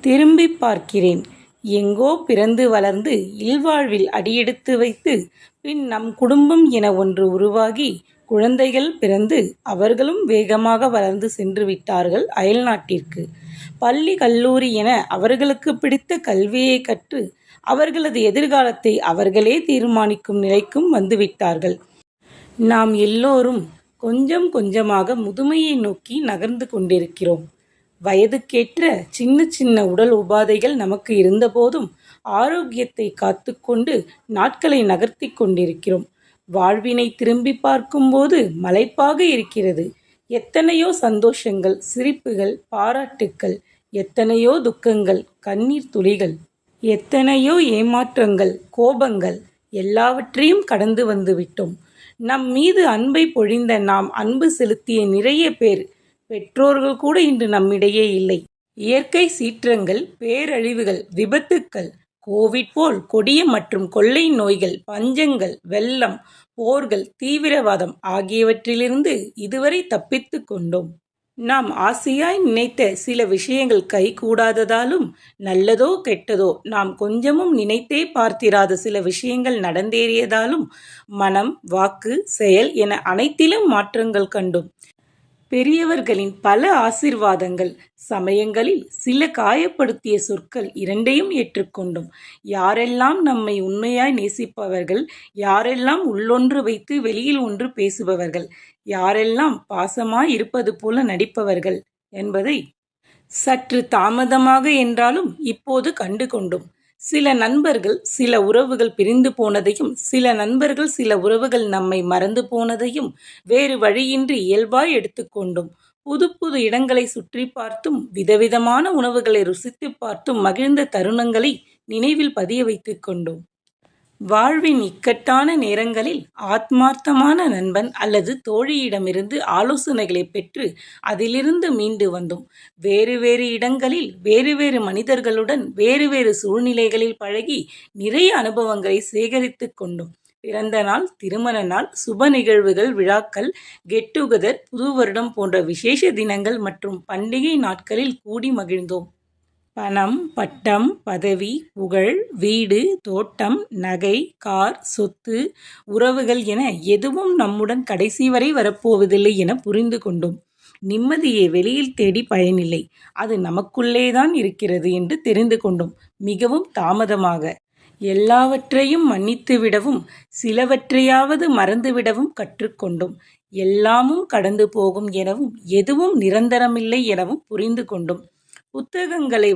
திரும்பி பார்க்கிறேன். எங்கோ பிறந்து வளர்ந்து இல்வாழ்வில் அடியெடுத்து வைத்து பின் நம் குடும்பம் என ஒன்று உருவாகி குழந்தைகள் பிறந்து அவர்களும் வேகமாக வளர்ந்து சென்று விட்டார்கள் அயல்நாட்டிற்கு பள்ளி கல்லூரி என அவர்களுக்கு பிடித்த கல்வியை கற்று அவர்களது எதிர்காலத்தை அவர்களே தீர்மானிக்கும் நிலைக்கும் வந்துவிட்டார்கள் நாம் எல்லோரும் கொஞ்சம் கொஞ்சமாக முதுமையை நோக்கி நகர்ந்து கொண்டிருக்கிறோம். வயதுக்கேற்ற சின்ன சின்ன உடல் உபாதைகள் நமக்கு இருந்தபோதும் ஆரோக்கியத்தை காத்துக்கொண்டு நாட்களை நகர்த்தி கொண்டிருக்கிறோம். வாழ்வினை திரும்பி பார்க்கும்போது மலைப்பாக இருக்கிறது. எத்தனையோ சந்தோஷங்கள் சிரிப்புகள் பாராட்டுக்கள் எத்தனையோ துக்கங்கள் கண்ணீர் துளிகள் எத்தனையோ ஏமாற்றங்கள் கோபங்கள் எல்லாவற்றையும் கடந்து வந்துவிட்டோம். நம் மீது அன்பை பொழிந்த நாம் அன்பு செலுத்திய நிறைய பேர் பெற்றோர்கள் கூட இன்று நம்மிடையே இல்லை. இயற்கை சீற்றங்கள் பேரழிவுகள் விபத்துக்கள் கோவிட் போல் கொடிய மற்றும் கொள்ளை நோய்கள் பஞ்சங்கள் வெள்ளம் போர்கள் தீவிரவாதம் ஆகியவற்றிலிருந்து இதுவரை தப்பித்து கொண்டோம். நாம் ஆசையாய் நினைத்த சில விஷயங்கள் கைகூடாததாலும் நல்லதோ கெட்டதோ நாம் கொஞ்சமும் நினைத்தே பார்த்திராத சில விஷயங்கள் நடந்தேறியதாலும் மனம் வாக்கு செயல் என அனைத்திலும் மாற்றங்கள் கண்டோம். பெரியவர்களின் பல ஆசிர்வாதங்கள் சமயங்களில் சில காயப்படுத்திய சொற்கள் இரண்டையும் ஏற்றுக்கொண்டோம். யாரெல்லாம் நம்மை உண்மையாய் நேசிப்பவர்கள் யாரெல்லாம் உள்ளொன்று வைத்து வெளியில் ஒன்று பேசுபவர்கள் யாரெல்லாம் பாசமாய் இருப்பது போல நடிப்பவர்கள் என்பதை சற்று தாமதமாக என்றாலும் இப்போது கண்டு கொண்டோம் சில நண்பர்கள் சில உறவுகள் பிரிந்து போனதையும் சில நண்பர்கள் சில உறவுகள் நம்மை மறந்து போனதையும் வேறு வழியின்றி இயல்பாய் எடுத்துக்கொண்டோம் புது புது இடங்களை சுற்றி பார்த்தும் விதவிதமான உணவுகளை ருசித்து பார்த்தும் மகிழ்ந்த தருணங்களை நினைவில் பதிய வைத்து கொண்டோம். வாழ்வின் இக்கட்டான நேரங்களில் ஆத்மார்த்தமான நண்பன் அல்லது தோழியிடமிருந்து ஆலோசனைகளை பெற்று அதிலிருந்து மீண்டு வந்தோம். வேறு வேறு இடங்களில் வேறு வேறு மனிதர்களுடன் வேறு வேறு சூழ்நிலைகளில் பழகி நிறைய அனுபவங்களை சேகரித்து கொண்டோம். பிறந்த நாள் திருமண நாள் சுப நிகழ்வுகள் விழாக்கள் கெட் டுகெதர் புது வருடம் போன்ற விசேஷ தினங்கள் மற்றும் பண்டிகை நாட்களில் கூடி மகிழ்ந்தோம். பணம் பட்டம் பதவி புகழ் வீடு தோட்டம் நகை கார் சொத்து உறவுகள் என எதுவும் நம்முடன் கடைசி வரை வரப்போவதில்லை என புரிந்து கொண்டோம். நிம்மதியை வெளியில் தேடி பயனில்லை. அது நமக்குள்ளேதான் இருக்கிறது என்று தெரிந்து கொண்டோம். மிகவும் தாமதமாக. எல்லாவற்றையும் மன்னித்து விடவும் சிலவற்றையாவது மறந்துவிடவும் கற்றுக்கொண்டோம் எல்லாமும் கடந்து போகும் எனவும் எதுவும் நிரந்தரமில்லை எனவும் புரிந்து கொண்டோம். புத்தகங்களை